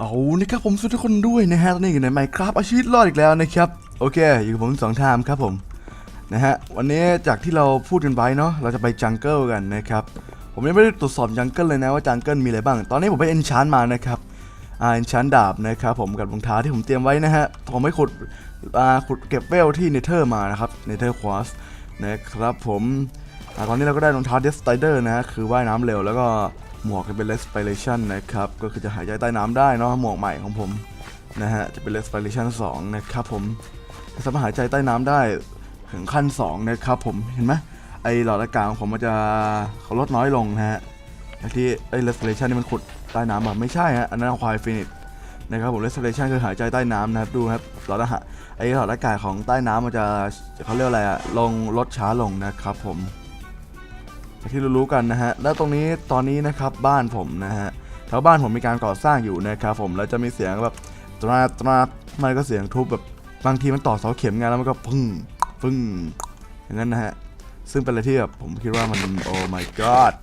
เอานะครับผมสวัสดีทุกคนด้วยนะฮะตอนนี้อยู่ในไมค์ครับอาชีพรอดอีกแล้วนะครับโอเค อยู่กับผมสองทม์ครับผมนะฮะวันนี้จากที่เราพูดกันไว้เนาะเราจะไปจังเกิลกันนะครับผมยังไม่ได้ตรวจสอบจังเกิลเลยนะว่าจังเกิลมีอะไรบ้าง ตอนนี้ผมไปเอนชานมานะครับอ่าเอนชานดาบนะครับผมกับรองเท้าที่ผมเตรียมไว้นะฮะผมไปขุดอ่าขุดเก็บเวลที่เนเธอร์มานะครับเนเธอร์ควอสนะครับผมอ่าตอนนี้เราก็ได้รองเท้าเดสไตเดอร์นะฮะคือว่ายน้ำเร็วแล้วก็ หมวกจะเป็น respiration นะครับ ก็คือจะหายใจใต้น้ำได้เนาะหมวกใหม่ของผมนะฮะจะเป็น respiration 2 นะครับผมจะสามารถหายใจใต้น้ำได้ถึงขั้น 2 นะครับผมเห็นไหมไอหลอดอากาศของผมมันจะเขาลดน้อยลงนะฮะที่ไอ respiration นี่มันขุดใต้น้ำอะไม่ใช่ฮะอันนั้นควายฟินิชนะครับผม respiration คือหายใจใต้น้ำนะครับดูครับหลอดอากาศไอหลอดอากาศของใต้น้ำมันจะเขาเรียกอะไรอะลงลดช้าลงนะครับผม อย่างที่รู้ๆกันนะฮะ แล้วตรงนี้ตอนนี้นะครับบ้านผมนะฮะแถวบ้านผมมีการก่อสร้างอยู่นะครับผมแล้วจะมีเสียงแบบตราตราไม่ก็เสียงทุบแบบบางทีมันต่อเสาเข็มไงแล้วมันก็พึ่งฟึ่งอย่างนั้นนะฮะซึ่งเป็นอะไรที่แบบผมคิดว่ามันโอ้ my god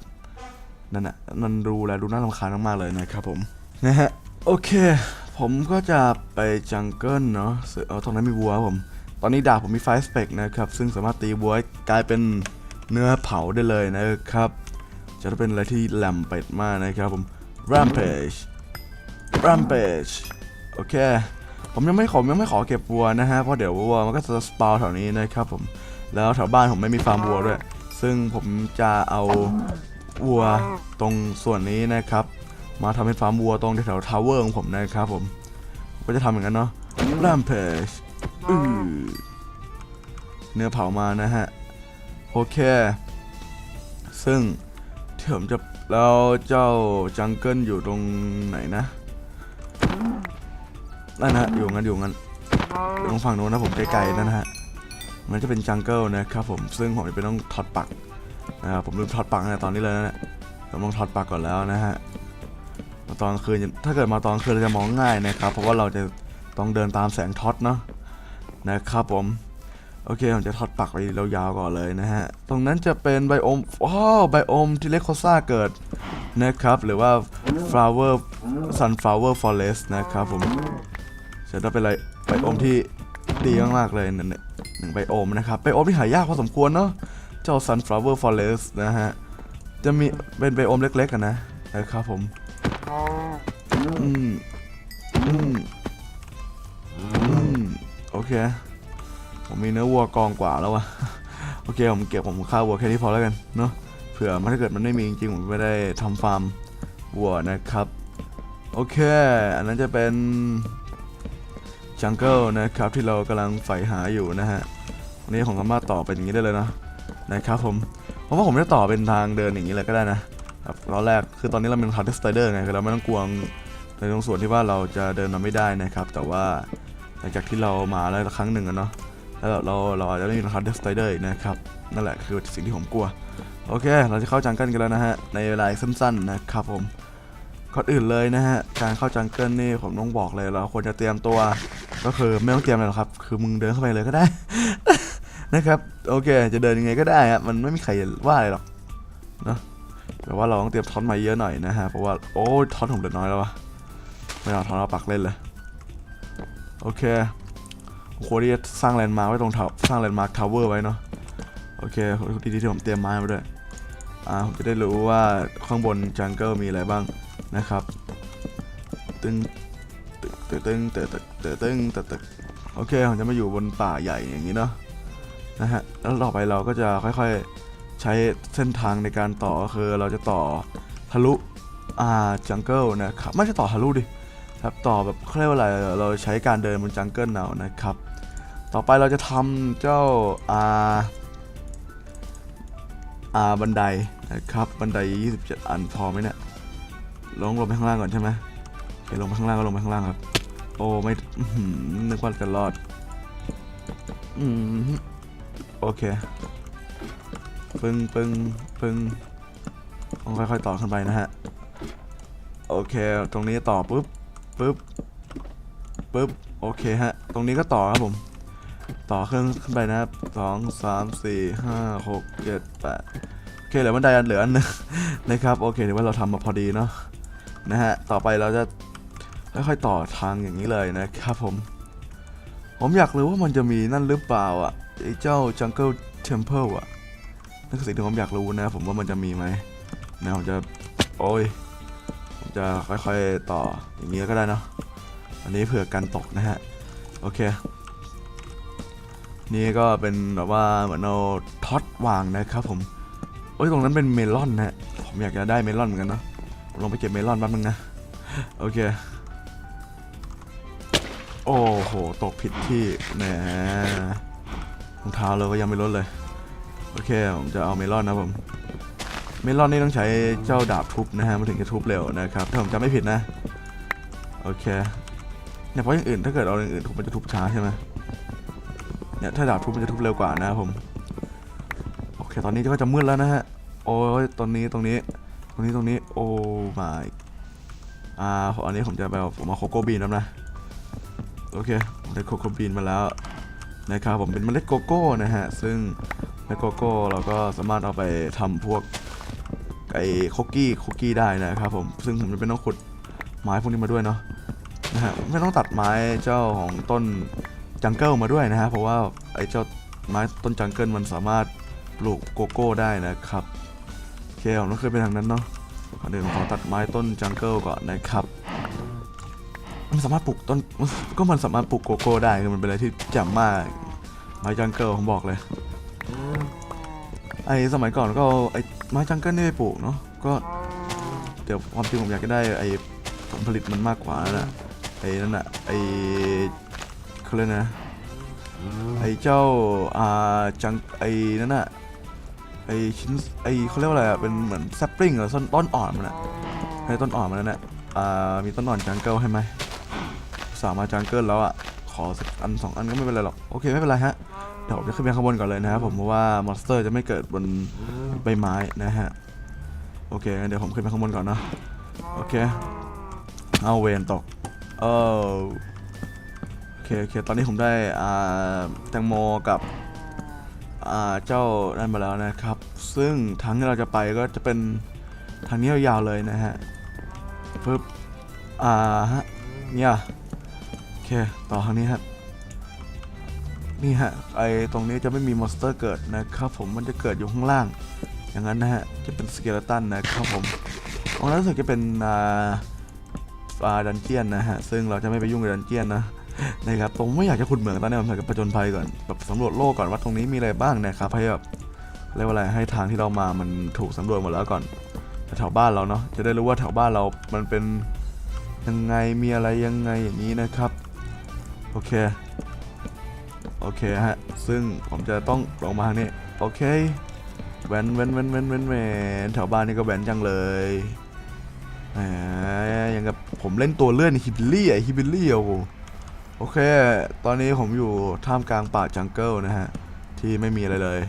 นั่นน่ะมันดูแลดูน่ารำคาญมากๆเลยนะครับผมนะฮะโอเค ผมก็จะไปจังเกิลเนาะเอาตรงนั้นมีวัวผม ตอนนี้ดาบผมมีไฟสเปกนะครับ ซึ่งสามารถตีวัวให้กลายเป็น เนื้อเผาได้เลยนะครับ จะเป็นอะไรที่แหลมเป็ดมากนะครับผม rampage rampage โอเค ผมยังไม่ขอยังไม่ขอเก็บวัวนะฮะ เพราะเดี๋ยววัวมันก็จะสปาวแถวนี้นะครับผม แล้วแถวบ้านผมไม่มีฟาร์มวัวด้วย ซึ่งผมจะเอาวัวตรงส่วนนี้นะครับ มาทำเป็นฟาร์มวัวตรงแถวทาวเวอร์ของผมนะครับผม ก็จะทำอย่างนั้นเนาะ rampage เนื้อเผามานะฮะ โอเค ซึ่งที่ผมจะแล้วเจ้าจังเกิลอยู่ตรงไหนนะนั่นนะฮะอยู่งั้นอยู่งั้นตรงฝั่งโน้นนะผมไกลๆนั่นนะฮะมันจะเป็นจังเกิลนะครับผมซึ่งผมจะเป็นต้องถอดปลักนะครับผมลืมถอดปลักในตอนนี้เลยนะเนี่ยผมต้องถอดปลักก่อนแล้วนะฮะมาตอนกลางคืนถ้าเกิดมาตอนกลางคืนเราจะมองง่ายนะครับ เพราะว่าเราจะต้องเดินตามแสงท็อตเนาะนะครับผม โอเคผมจะถอดปักไปยาวๆก่อนเลยนะฮะ ตรงนั้นจะเป็นไบโอมว้าวไบโอมที่เลโคซ่าเกิดนะครับ หรือว่า flower sunflower forest นะครับผมจะได้เป็นไรไบโอมที่ดีมากๆเลยหนึ่งหนึ่งไบโอมนะครับไบโอมที่หายากพอสมควรเนาะเจ้า sunflower forest นะฮะ จะมีเป็นไบโอมเล็กๆกันนะนะครับผมอืมอืมอืมโอเค ผมมีเนื้อวัวกองกว่าแล้ววะโอเคผมเก็บผมฆ่าวัวแค่นี้พอแล้วกันเนาะเผื่อมันถ้าเกิดมันไม่มีจริงๆผมไม่ได้ทำฟาร์มวัวนะครับโอเค อันนั้นจะเป็นจังเกิลนะครับที่เรากำลังใฝ่หาอยู่นะฮะวันนี้ผมสามารถต่อเป็นอย่างนี้ได้เลยนะนะครับผมผมว่าผมจะต่อเป็นทางเดินอย่างนี้เลยก็ได้นะครับตอนแรกคือตอนนี้เราเป็นทาร์ดสไตเดอร์ไงคือเราไม่ต้องกลัวในตรงส่วนที่ว่าเราจะเดินมาไม่ได้นะครับ แต่ว่าหลังจากที่เรามาแล้วครั้งหนึ่งอะเนาะ แล้วเราเราอาจจะไม่มีรองเท้าเดสไตเดอร์นะครับ นั่นแหละคือสิ่งที่ผมกลัว โอเค เราจะเข้าจังเกิลกันแล้วนะฮะ ในเวลาสั้นๆนะครับผมก่อนอื่นเลยนะฮะ การเข้าจังเกิลนี่ผมต้องบอกเลยเราควรจะเตรียมตัว ก็คือไม่ต้องเตรียมอะไรหรอกครับ คือมึงเดินเข้าไปเลยก็ได้ นะครับ โอเค จะเดินยังไงก็ได้ฮะมันไม่มีใครว่าอะไรหรอกเนะแต่ว่าเราต้องเตรียมท็อตมาเยอะหน่อยนะฮะ เพราะว่า โอ้ท็อตผมเหลือน้อยแล้ววะไม่เอาท็อตเอาปักเล่นเลย โอเค โคที่จะสร้างแลนด์มาร์คไว้ตรงแถวสร้างแลนด์มาร์คทาวเวอร์ไว้เนาะโอเคดีที่ผมเตรียมไม้มาด้วยอ่าผมจะได้รู้ว่าข้างบนจังเกิลมีอะไรบ้างนะครับตึงตึงตึงตึงตึงตึงตึงตึงตึงโอเคผมจะมาอยู่บนป่าใหญ่อย่างนี้เนาะนะฮะแล้วต่อไปเราก็จะค่อยๆใช้เส้นทางในการต่อคือเราจะต่อทะลุอ่าจังเกิลนะครับไม่ใช่ต่อทะลุดิ ครับต่อแบบเขาเรียกว่าอะไรเราใช้การเดินบนจังเกิลเอานะครับ ต่อไปเราจะทำเจ้าอาอาบันไดนะครับบันได 27 อันพอไหมเนี่ยลงลงไปข้างล่างก่อนใช่ไหมโอเคลงไปข้างล่างก็ลงไปข้างล่างครับ โอ้ไม่นึกว่าจะรอดอืมโอเค ปึ้งปึ้งปึ้งต้องค่อยๆต่อขึ้นไปนะฮะ โอเค ตรงนี้ต่อปุ๊บ ปึ๊บปึ๊บโอเคฮะ ตรงนี้ก็ต่อครับผม ต่อเครื่องขึ้นไปนะครับสองสามสี่ห้าหกเจ็ดแปดโอเคเหลือบันไดอันเหลืออันหนึงนะครับโอเคถือว่าเราทำมาพอดีเนาะนะฮะต่อไปเราจะค่อยๆต่อทางอย่างนี้เลยนะครับผม ผมอยากรู้ว่ามันจะมีนั่นหรือเปล่าอะไอ้เจ้า Jungle Temple อะนั่นคือสิ่งที่ผมอยากรู้นะ ผมว่ามันจะมีไหมนะผมจะโอ้ย จะค่อยๆต่ออย่างนี้ก็ได้เนาะอันนี้เผื่อกันตกนะฮะ โอเค นี่ก็เป็นแบบว่าเหมือนเอาท็อตวางนะครับผมโอ้ยตรงนั้นเป็นเมลอนนะผมอยากจะได้เมลอนเหมือนกันเนาะลงไปเก็บเมลอนแป๊บนึงนะ โอเค โอ้โห ตกผิดที่แหมรองเท้าเราก็ยังไม่ลดเลย โอเค ผมจะเอาเมลอนนะผม เมลอนนี่ต้องใช้เจ้าดาบทุบนะฮะมันถึงจะทุบเร็วนะครับถ้าผมจำไม่ผิดนะโอเคเนี่ยเพราะอย่างอื่นถ้าเกิดเอาอย่างอื่นทุบมันจะทุบช้าใช่ไหมเนี่ยถ้าดาบทุบมันจะทุบเร็วกว่านะครับผมโอเคตอนนี้ก็จะมืดแล้วนะฮะโอ้ยตรงนี้ตรงนี้ตรงนี้ตรงนี้โอ้ my อ่าอันนี้ผมจะไปผมเอาโคโก้บีนแล้วนะโอเคผมได้โคโค่บีนมาแล้วนะครับผมเป็นเมล็ดโกโก้นะฮะซึ่งเมล็ดโกโก้เราก็สามารถเอาไปทำพวก ไอ้คุกกี้คุกกี้ได้นะครับผมซึ่งผมจะเป็นต้องขุดไม้พวกนี้มาด้วยเนาะนะฮะไม่ต้องตัดไม้เจ้าของต้นจังเกิลมาด้วยนะฮะเพราะว่าไอ้เจ้าไม้ต้นจังเกิลมันสามารถปลูกโกโก้ได้นะครับโอเคผมต้องเคยไปทางนั้นเนาะก่อนอื่นผมขอตัดไม้ต้นจังเกิลก่อนนะครับมันสามารถปลูกต้นก็มันสามารถปลูกโกโก้ได้คือมันเป็นอะไรที่แจ่มมากไม้จังเกิลผมบอกเลยไอ้สมัยก่อนก็ไอ้ ไม้จังเกิลนี่ไปปลูกเนาะก็เดี๋ยวความจริงผมอยากจะได้ไอ้ผลผลิตมันมากกว่าน่ะไอ้นั่นน่ะไอ้เขาเรียกนะไอ้เจ้าอ่าจังไอ้นั่นน่ะไอ้ชิ้นไอ้เขาเรียกว่าอะไรอะเป็นเหมือนแซปริงหรือต้นต้นอ่อนมันอะไอ้ต้นอ่อนมันนั่นน่ะอ่ามีต้นอ่อนจังเกิลให้ไหมสามารถจังเกิลแล้วอะขอสักอันสองอันก็ไม่เป็นไรหรอกโอเคไม่เป็นไรฮะ เดี๋ยวผมจะขึ้นไปข้างบนก่อนเลยนะครับผมเพราะว่ามอนสเตอร์จะไม่เกิดบนใบไม้นะฮะโอเคงั้นเดี๋ยวผมขึ้นไปข้างบนก่อนเนาะโอเคเอาเวนตกเออโอเคโอเคตอนนี้ผมได้อ่าแตงโมกับอ่าเจ้านั่นมาแล้วนะครับ ซึ่งทางที่เราจะไปก็จะเป็นทางนี้ยาวๆเลยนะฮะปึ๊บอ่าฮะเนี่ยโอเคต่อทางนี้ครับ นี่ฮะไอตรงนี้จะไม่มีมอนสเตอร์เกิดนะครับผมมันจะเกิดอยู่ข้างล่าง อย่างนั้นนะฮะจะเป็นสเกลตันนะครับผมตรงนั้นรู้สึกจะเป็นอ่าอ่าดันเจียนนะฮะซึ่งเราจะไม่ไปยุ่งกับดันเจียนนะนะครับผมไม่อยากจะขุดเหมืองตอนนี้ผมอยากจะประจนภัยก่อนแบบสำรวจโลกก่อนว่าตรงนี้มีอะไรบ้างนะครับให้แบบเรียกว่าอะไรให้ทางที่เรามามันถูกสำรวจหมดแล้วก่อนแถวบ้านเราเนาะจะได้รู้ว่าแถวบ้านเรามันเป็นยังไงมีอะไรยังไงอย่างนี้นะครับ โอเค โอเคฮะ ซึ่งผมจะต้องลงมาทางนี้ โอเค แวนแวนแวนแวนแวนแวนแถวบ้านนี่ก็แวนจังเลยแหมยังกับผมเล่นตัวเลื่อนฮิบิลลี่อะฮิบิลลี่โอ้โอเค ตอนนี้ผมอยู่ท่ามกลางป่าจังเกิลนะฮะ ที่ไม่มีอะไรเลย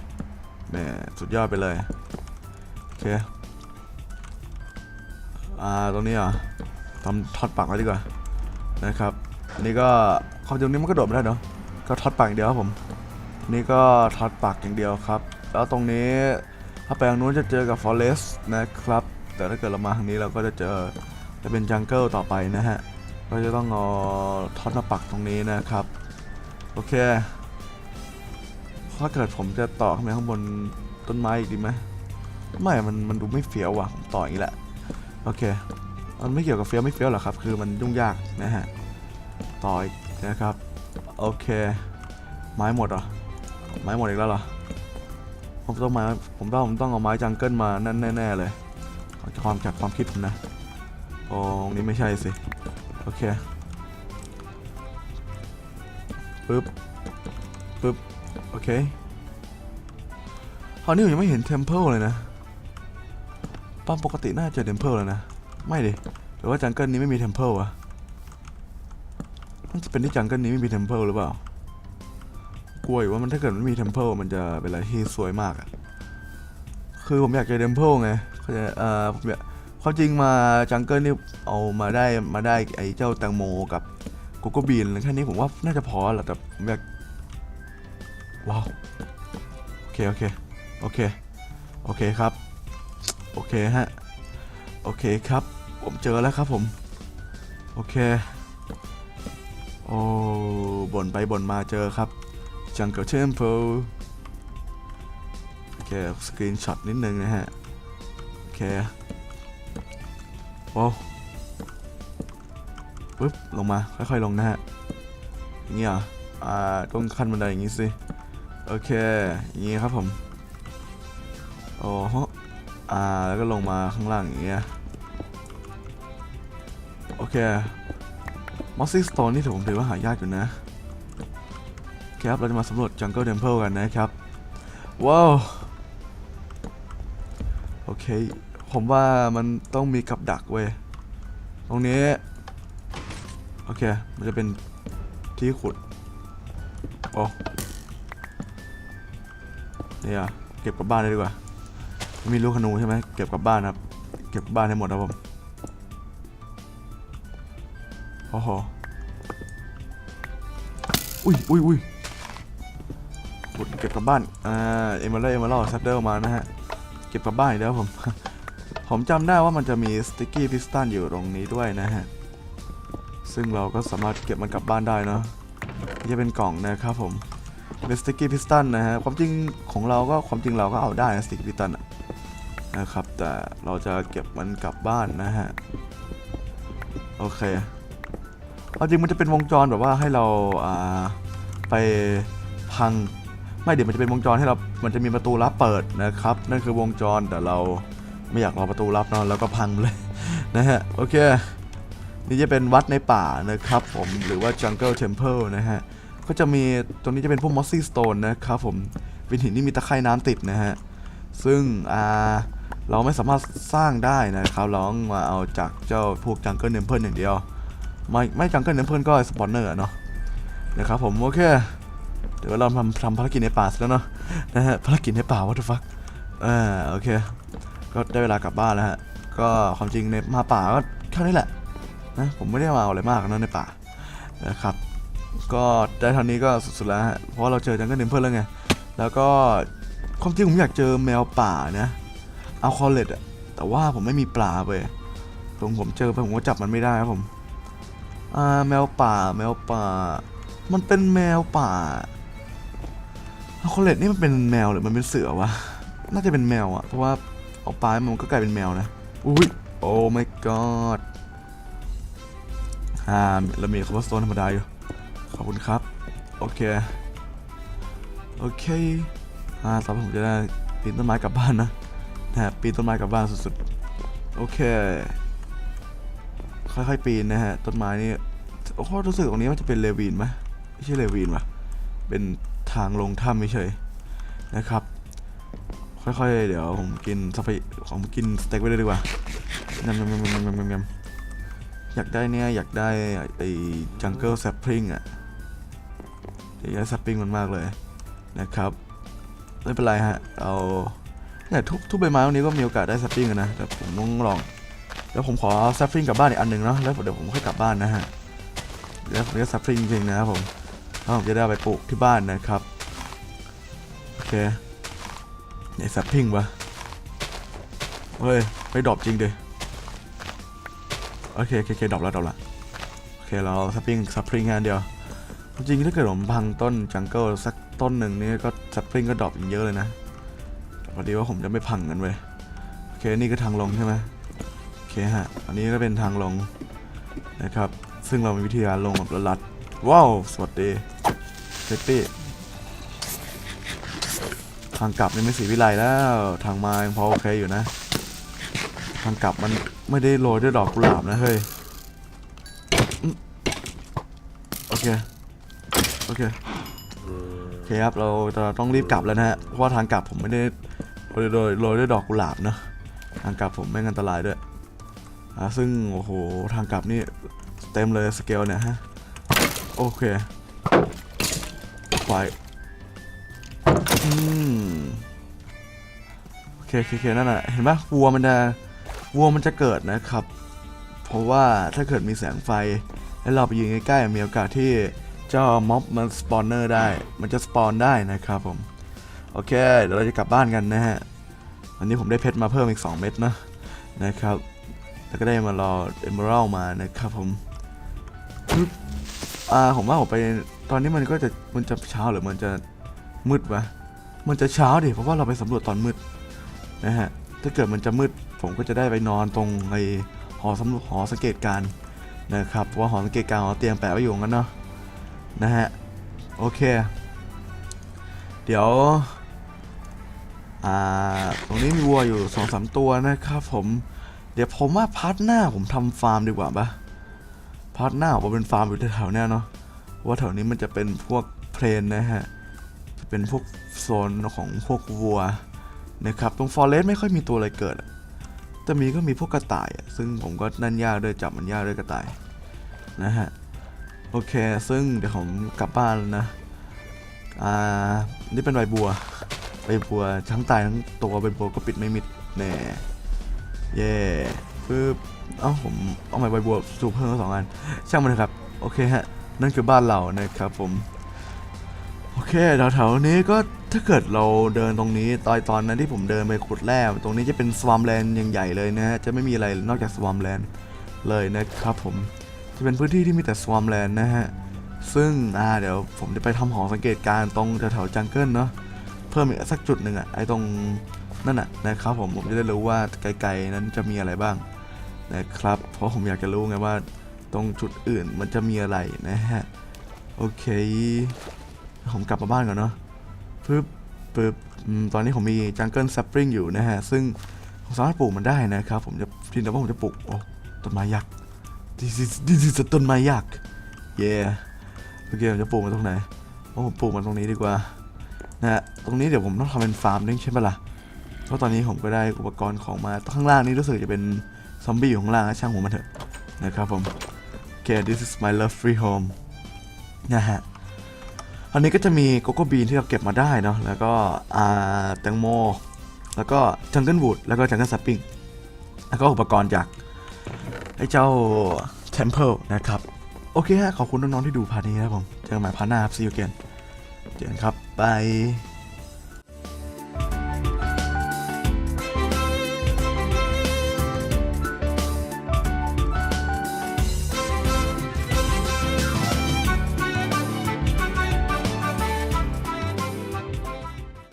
แหมสุดยอดไปเลย โอเค อ่า ตรงนี้อะทำทอดปากไว้ดีกว่า นะครับ อันนี้ก็ความจริงนี้มันก็โดดไม่ได้เนาะ ก็ท็อตปากอย่างเดียวครับผม นี่ก็ท็อตปากอย่างเดียวครับ แล้วตรงนี้ถ้าไปทางนู้นจะเจอกับฟอเรสต์นะครับ แต่ถ้าเกิดเรามาทางนี้เราก็จะเจอจะเป็นจังเกิลต่อไปนะฮะ ก็จะต้องเอาท็อตมาปักตรงนี้นะครับ โอเค ถ้าเกิดผมจะต่อขึ้นไปข้างบนต้นไม้อีกดีไหมไม่ มันมันดูไม่เฟี้ยวว่ะผมต่ออย่างนี้แหละ โอเค มันไม่เกี่ยวกับเฟี้ยวไม่เฟี้ยวหรอกครับ คือมันยุ่งยากนะฮะ ต่ออีกนะครับ โอเค ไม้หมดเหรอ ไม้หมดอีกแล้วเหรอ ผมต้องมา ผมต้องผมต้องเอาไม้จังเกิลมาแน่แน่เลยเอความจากความคิดผมนะโอ้ตรงนี้ไม่ใช่สิ โอเค ปึ๊บ ปึ๊บ โอเคคราวนี้ผมยังไม่เห็นเทมเพลเลยนะป้อมปกติน่าจะเจอเทมเพลแล้วนะ ไม่ดิหรือว่าจังเกิลนี้ไม่มีเทมเพลวะ จะเป็นที่จังเกิลนี้ไม่มีเทมเพลหรือเปล่ากลัวอยู่ว่ามันถ้าเกิดมันมีเทมเพลมันจะเป็นอะไรที่สวยมากอะคือผมอยากเจอเทมเพลไงเขาจะเอ่อผมอยากความจริงมาจังเกิลนี่เอามาได้มาได้ไอ้เจ้าแตงโมกับโกโก้บีนแค่นี้ผมว่าน่าจะพอแหล้วแต่ผมอยากว้าวโอเคโอเคโอเคโอเคครับโอเคฮะโอเคครับ ผมเจอแล้วครับผม โอเค โอ้บ่นไปบ่นมาเจอครับ Jungle Temple โอเคสกรีนช็อตนิดนึงนะฮะ โอเคโอ้ปึ๊บ ลงมา ค่อยๆ ลงนะฮะ อย่างนี้เหรออ่า ต้องขั้นบันไดอย่างนี้สิ โอเค อย่างนี้ครับผม โอ้โหอ่า แล้วก็ลงมาข้างล่างอย่างเงี้ย โอเค มอสซี่สโตนนี่ถือผมถือว่าหายากอยู่นะครับเราจะมาสำรวจ Jungle Temple กันนะครับ ว้าว โอเค ผมว่ามันต้องมีกับดักเว้ย ตรงนี้ โอเค มันจะเป็นที่ขุด โอ้เนี่ยเก็บกลับบ้านเลยดีกว่า มีลูกขนูใช่ไหมเก็บกลับบ้านครับ เก็บบบ้านให้หมดครับผม โอ้โหอุ้ยอุ้ยอุ้ยขุดเก็บกลับบ้าน อ่า เอเมอรัลเอเมอรัลซัดเดอร์มานะฮะ เก็บกลับบ้านอีกแล้วผม ผมจำได้ว่ามันจะมีสติ๊กกี้พิสตันอยู่ตรงนี้ด้วยนะฮะ ซึ่งเราก็สามารถเก็บมันกลับบ้านได้เนาะจะเป็นกล่องนะครับผมเป็นสติ๊กกี้พิสตันนะฮะ ความจริงของเราก็ความจริงเราก็เอาได้นะสติ๊กกี้พิสตันนะครับ แต่เราจะเก็บมันกลับบ้านนะฮะ โอเค ควาจริงมันจะเป็นวงจรแบบว่าให้เราอ่าไปพังไม่เดี๋ยวมันจะเป็นวงจรให้เรา มันจะมีประตูลับเปิดนะครับ นั่นคือวงจรแต่เราไม่อยากรอประตูลับเนอนแล้วก็พังเลยนะฮะโอเคนี่จะเป็นวัดในป่านะครับผมหรือว่า Jungle Temple นะฮะก็จะมีตรงนี้จะเป็นพวก Mossy Stone นะครับผมเป็นหินที่มีตะไคร่น้ำติดนะฮะซึ่งอ่าเราไม่สามารถสร้างได้นะครับ เราต้องมาเอาจากเจ้าพวก Jungle Temple อย่างเดียว ไม่ไม่ Jungle Temple ก็สปอนเนอร์เนาะนะครับผมโอเคเดี๋ยวเราทำทำภารกิจในป่าเสร็จแล้วเนาะนะฮะภารกิจในป่า what the fuck อ่าโอเค ก็ได้เวลากลับบ้านแล้วฮะก็ความจริงในมาป่าก็แค่นี้แหละนะผมไม่ได้มาอาอะไรมากนะในป่านะครับก็ได้เท่านี้ก็สุดๆแล้วฮะเพราะเราเจอจังเกิลเนมเพิลแล้วไงแล้วก็ความจริงผมอยากเจอแมวป่านะเอาคอลเลตอะแต่ว่าผมไม่มีปลาไปผมผมเจอไปผมก็จับมันไม่ได้ครับผม อ่าแมวป่าแมวป่า มันเป็นแมวป่าคอลเลตนี่มันเป็นแมวหรือมันเป็นเสือวะ น่าจะเป็นแมวอะเพราะว่าเอาปลายมันก็กลายเป็นแมวนะ อุ้ยโอ้ my god อ่าเรามีคอมโบสโตนธรรมดาอยู่ ขอบคุณครับ โอเค โอเค อ่าต่อไปผมจะได้ปีนต้นไม้กลับบ้านนะนะปีนต้นไม้กลับบ้านสุดๆ โอเค ค่อยๆปีนนะฮะ ต้นไม้นี่โอ้โหรู้สึกตรงนี้มันจะเป็นเลวีนไหมไม่ใช่เลวีนวะเป็นทางลงถ้ำไม่เฉยนะครับ ค่อยๆ เดี๋ยวผมกินสไปผมกินสเต็กไปเลยดีกว่ายำยำยำยำยำยำยำอยากได้เนี่ยอยากได้ไอ้จังเกิลแซปพิงอะอยากได้แซปพิงมันมากเลยนะครับไม่เป็นไรฮะ เอาเนี่ยทุกทุกใบไม้วันนี้ก็มีโอกาสได้แซปพิงกันนะ แต่ผมต้องลอง แล้วผมขอแซปพิงกลับบ้านอีกอันหนึ่งเนาะแล้วเดี๋ยวผมค่อยกลับบ้านนะฮะเดี๋ยวผมจะแซปพิงจริงๆนะครับผมแล้วผมจะได้ไปปลูกที่บ้านนะครับโอเคไหนแซปพิงวะเฮ้ยไปดรอปจริงดิโอเคโอเคโอเคดรอปแล้วดรอปล้วโอเคเราแซปพิงแซปพิงงานเดียวจริงถ้าเกิดผมพังต้นจังเกิลสักต้นหนึ่งนี่ก็แซปพิงก็ดรอปอีกเยอะเลยนะแต่พอดีว่าผมจะไม่พังกันเว้ยโอเคนี่ก็ทางลงใช่ไหม ฮะ อันนี้ก็เป็นทางลงนะครับ ซึ่งเรามีวิธีการลงแบบลัดว้าว สวัสดีเซฟตี้ทางกลับนี่ไม่สีวิไลแล้ว ทางมายังพอโอเคอยู่นะ ทางกลับมันไม่ได้โรยด้วยดอกกุหลาบนะเฮ้ย โอเค โอเค โอเคครับ เราจะต้องรีบกลับแล้วนะฮะ เพราะว่าทางกลับผมไม่ได้โรยโรยด้วยดอกกุหลาบเนอะทางกลับผมไม่งอันตรายด้วย อ่าซึ่งโอ้โหทางกลับนี่เต็มเลยสเกลเนี่ยฮะโอเคไปอืมโอเคโอเคนั่นน่ะเห็นปะวัวมันจะวัวมันจะเกิดนะครับ เพราะว่าถ้าเกิดมีแสงไฟ แล้วเราไปยืนใกล้ๆมีโอกาสที่เจ้าม็อบมันสปอนเนอร์ได้ มันจะสปอนได้นะครับผมโอเคเดี๋ยวเราจะกลับบ้านกันนะฮะวันนี้ผมได้เพชรมาเพิ่มอีก 2 เม็ดนะนะครับ แล้วก็ได้มารอเอมเมอรัลมานะครับผมปึ๊บอ่าผมว่าผมไปตอนนี้มันก็จะมันจะเช้าหรือมันจะมืดวะมันจะเช้าดิเพราะว่าเราไปสำรวจตอนมืดนะฮะถ้าเกิดมันจะมืดผมก็จะได้ไปนอนตรงไอหอสำรวจหอสังเกตการนะครับเพราะว่าหอสังเกตการณ์หอเตียงแปะไว้อยู่งั้นเนาะนะฮะโอเค เดี๋ยวอ่าตรงนี้มีวัวอยู่สองสามตัวนะครับผม เดี๋ยวผมว่าพาร์ทหน้าผมทำฟาร์มดีกว่าปะพาร์ทหน้าผมเป็นฟาร์มอยู่แถวๆเนี้ยเนาะว่าแถวนี้มันจะเป็นพวกเพลนนะฮะจะเป็นพวกโซนของพวกวัวนะครับตรงฟอเรสไม่ค่อยมีตัวอะไรเกิดอะแต่มีก็มีพวกกระต่ายอะซึ่งผมก็นั่นยากด้วยจับมันยากด้วยกระต่ายนะฮะโอเคซึ่งเดี๋ยวผมกลับบ้านแล้วนะอ่านี่เป็นใบบัวใบบัวทั้งตายทั้งตัวใบบัวก็ปิดไม่มิดแน่ เย่ปึ๊บเอ้าผมเอาไม้ใบบัวสูบเพิ่มสองอัน ช่างมันเถอะครับ โอเคฮะ นั่นคือบ้านเรานะครับผม โอเคแถวๆนี้ก็ถ้าเกิดเราเดินตรงนี้ตอนตอนนั้นที่ผมเดินไปขุดแร่ตรงนี้จะเป็นสวามแลนด์อย่างใหญ่เลยนะฮะ จะไม่มีอะไรนอกจากสวามแลนด์เลยนะครับผม จะเป็นพื้นที่ที่มีแต่สวามแลนด์นะฮะ ซึ่งอ่าเดี๋ยวผมจะไปทำหอสังเกตการณ์ตรงแถวๆจังเกิลเนาะ เพิ่มอีกสักจุดหนึ่งอะไอตรง นั่นอะนะครับผมผมจะได้รู้ว่าไกลๆนั้นจะมีอะไรบ้างนะครับ เพราะผมอยากจะรู้ไงว่าตรงจุดอื่นมันจะมีอะไรนะฮะโอเค ผมกลับมาบ้านก่อนเนาะปึ๊บปึ๊บตอนนี้ผมมีจังเกิลซัปริงอยู่นะฮะ ซึ่งผมสามารถปลูกมันได้นะครับ ผมจะทีนี้ว่าผมจะปลูกโอ้ต้นไม้ยักษ์ this is this is ต้นไม้ยักษ์ yeah โอเคผมจะปลูกมันตรงไหนโอ้ผมปลูกมันตรงนี้ดีกว่านะฮะตรงนี้เดี๋ยวผมต้องทำเป็นฟาร์มด้วยใช่ปะล่ะ เพราะตอนนี้ผมก็ได้อุปกรณ์ของมาข้างล่างนี้รู้สึกจะเป็นซอมบี้อยู่ข้างล่างช่างหัวมันเถอะนะครับผมโอเค this is my love free home นะฮะอันนี้ก็จะมีโกโก้บีนที่เราเก็บมาได้เนาะแล้วก็อาแตงโม แล้วก็จังเกิลวูดแล้วก็จังเกิลซัปปิ้งแล้วก็อุปกรณ์จากไอ้เจ้า Temple นะครับ โอเคฮะ ขอบคุณน้องๆที่ดูพาร์ทนี้นะผม เจอกันใหม่พาร์ทหน้าครับ see you again เจอกันครับ บาย